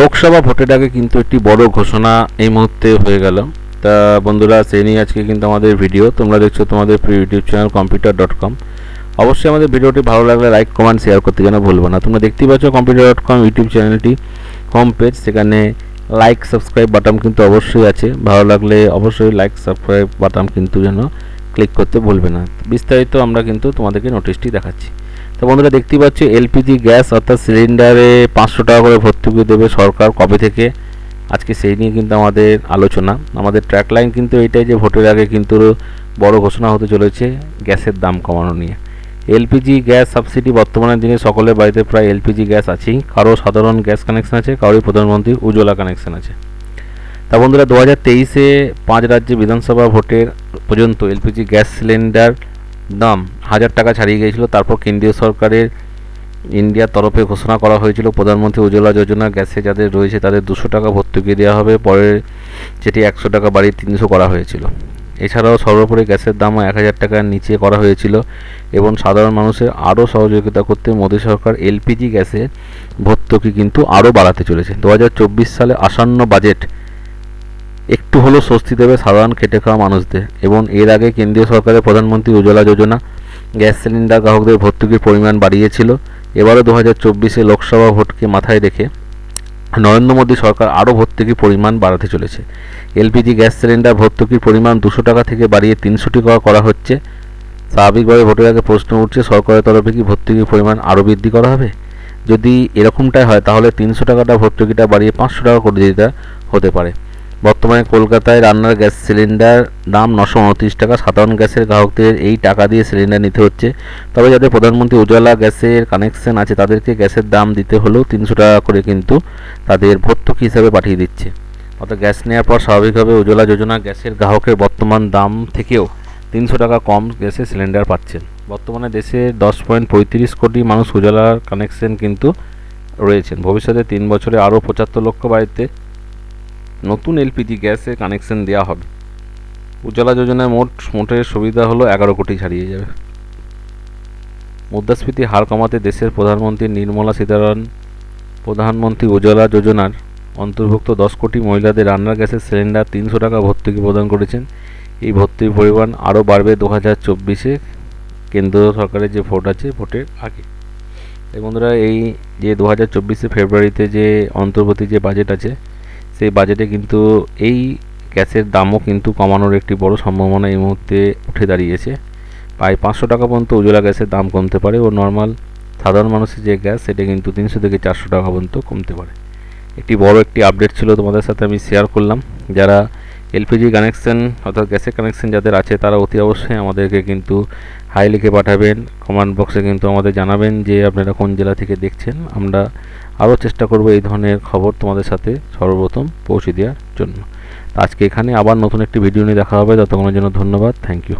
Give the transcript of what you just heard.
লোকসভা ভোটের আগে কিন্তু একটি বড় ঘোষণা এই মুহূর্তে হয়ে গেল। তা বন্ধুরা সেই নিয়ে আজকে কিন্তু আমাদের ভিডিও। তোমরা দেখছ তোমাদের প্রিয় YouTube channel computer dot com. অবশ্যই আমাদের ভিডিওটি ভালো লাগলে লাইক, কমেন্ট, শেয়ার করতে যেন ভুলবো না। তোমরা দেখতেই পাচ্ছ কম্পিউটার ডট কম ইউটিউব চ্যানেলটি, হোম পেজ, সেখানে লাইক, সাবস্ক্রাইব বাটন কিন্তু অবশ্যই আছে। ভালো লাগলে অবশ্যই লাইক, সাবস্ক্রাইব বাটন কিন্তু যেন ক্লিক করতে ভুলবে না। বিস্তারিত আমরা কিন্তু তোমাদেরকে নোটিশটি দেখাচ্ছি। তো বন্ধুরা দেখতেই পাচ্ছ এলপিজি গ্যাস অর্থাৎ সিলিন্ডারে পাঁচশো টাকা করে ভর্তুকি দেবে সরকার কবে থেকে? আজকে সেই নিয়ে কিন্তু আমাদের আলোচনা। আমাদের ট্র্যাক লাইন কিন্তু এইটাই যে ভোটের আগে কিন্তু বড় ঘোষণা হতে চলেছে গ্যাসের দাম কমানো নিয়ে। এলপিজি গ্যাস সাবসিডি বর্তমানের দিনে সকলের বাড়িতে প্রায় এলপিজি গ্যাস আছেই। কারও সাধারণ গ্যাস কানেকশন আছে কারোই প্রধানমন্ত্রী উজ্জ্বলা কানেকশন আছে। তা বন্ধুরা দু হাজার তেইশে পাঁচ রাজ্যে বিধানসভা ভোটের পর্যন্ত এলপিজি গ্যাস সিলিন্ডার দাম হাজার টাকা ছাড়িয়ে গিয়েছিল। তারপর কেন্দ্রীয় সরকারের ইন্ডিয়ার তরফে ঘোষণা করা হয়েছিল, প্রধানমন্ত্রী উজ্জ্বলা যোজনা, গ্যাসে যাদের রয়েছে তাদের দুশো টাকা ভর্তুকি দেওয়া হবে। পরে যেটি একশো টাকা বাড়িয়ে তিনশো করা হয়েছিল। এছাড়াও সর্বোপরি গ্যাসের দামও এক হাজার টাকার নিচে করা হয়েছিল এবং সাধারণ মানুষের আরও সহযোগিতা করতে মোদী সরকার এলপিজি গ্যাসের ভর্তুকি কিন্তু আরও বাড়াতে চলেছে। দু হাজার চব্বিশ সালে আসন্ন বাজেট একটু হলেও স্বস্তি দেবে সাধারণ খেটে খাওয়া মানুষদের এবং এর আগে কেন্দ্রীয় সরকারের প্রধানমন্ত্রী উজ্জ্বলা যোজনা গ্যাস সিলিন্ডার গ্রাহকদের ভর্তুকির পরিমাণ বাড়িয়েছিল। এবারও দু হাজার চব্বিশে লোকসভা ভোটকে মাথায় রেখে নরেন্দ্র মোদী সরকার আরও ভর্তুকির পরিমাণ বাড়াতে চলেছে। এলপিজি গ্যাস সিলিন্ডার ভর্তুকির পরিমাণ দুশো টাকা থেকে বাড়িয়ে তিনশো টাকা করা হচ্ছে। স্বাভাবিকভাবে ভোটের আগে প্রশ্ন উঠছে, সরকারের তরফে কি ভর্তুকির পরিমাণ আরও বৃদ্ধি করা হবে? যদি এরকমটাই হয়, তাহলে তিনশো টাকাটা ভর্তুকিটা বাড়িয়ে পাঁচশো টাকা করে দিতে হতে পারে। বর্তমানে কলকাতায় রান্নার গ্যাস সিলিন্ডার দাম নশো উনত্রিশ টাকা। সাধারণ গ্যাসের গ্রাহকদের এই টাকা দিয়ে সিলিন্ডার নিতে হচ্ছে। তবে যাদের প্রধানমন্ত্রী উজ্জ্বলা গ্যাসের কানেকশন আছে, তাদেরকে গ্যাসের দাম দিতে হলেও তিনশো টাকা করে কিন্তু তাদের ভর্তুকি হিসাবে পাঠিয়ে দিচ্ছে। অর্থাৎ গ্যাস নেওয়ার পর স্বাভাবিকভাবে উজ্জ্বলা যোজনা গ্যাসের গ্রাহকের বর্তমান দাম থেকেও তিনশো টাকা কম গ্যাসের সিলিন্ডার পাচ্ছেন। বর্তমানে দেশে দশ পয়েন্ট পঁয়ত্রিশ কোটি মানুষ উজ্জ্বলার কানেকশন কিন্তু রয়েছেন। ভবিষ্যতে তিন বছরে আরও পঁচাত্তর লক্ষ বাড়িতে নতুন এলপিজি গ্যাসে কানেকশন দেওয়া হবে। উজ্জ্বলা যোজনায় মোট, মোটের সুবিধা হলো এগারো কোটি ছাড়িয়ে যাবে। মুদ্রাস্ফীতি হার কমাতে দেশের প্রধানমন্ত্রী নির্মলা সীতারামন, প্রধানমন্ত্রী উজ্জ্বলা যোজনার অন্তর্ভুক্ত দশ কোটি মহিলাদের রান্নার গ্যাসের সিলিন্ডার তিনশো টাকা ভর্তুকি প্রদান করেছেন। এই ভর্তুকির পরিমাণ আরও বাড়বে দু হাজার চব্বিশে কেন্দ্র সরকারের যে ভোট আছে ভোটের আগে। এই বন্ধুরা, এই যে দু হাজার চব্বিশে ফেব্রুয়ারিতে যে অন্তর্বর্তী যে বাজেট আছে সেই বাজেটে কিন্তু এই গ্যাসের দামও কিন্তু কমানোর একটি বড় সম্ভাবনা এই মুহূর্তে উঠে দাঁড়িয়েছে। প্রায় পাঁচশো টাকা পর্যন্ত উজ্জ্বলা গ্যাসের দাম কমতে পারে ও নর্মাল সাধারণ মানুষের যে গ্যাস, সেটা কিন্তু তিনশো থেকে চারশো টাকা পর্যন্ত কমতে পারে। একটি বড় একটি আপডেট ছিল তোমাদের সাথে আমি শেয়ার করলাম। যারা এলপিজি কানেকশন অর্থাৎ গ্যাসের কানেকশন যাদের আছে, তারা অতি অবশ্যই আমাদেরকে কিন্তু হাই লিখে পাঠাবেন। কমেন্ট বক্সে কিন্তু আমাদের জানাবেন যে আপনারা কোন জেলা থেকে দেখছেন। আমরা আরও চেষ্টা করব এই ধরনের খবর তোমাদের সাথে সর্বপ্রথম পৌঁছে দেওয়ার জন্য। আজকে এখানে আবার নতুন একটি ভিডিও নিয়ে দেখা হবে। ততক্ষণের জন্য ধন্যবাদ। Thank you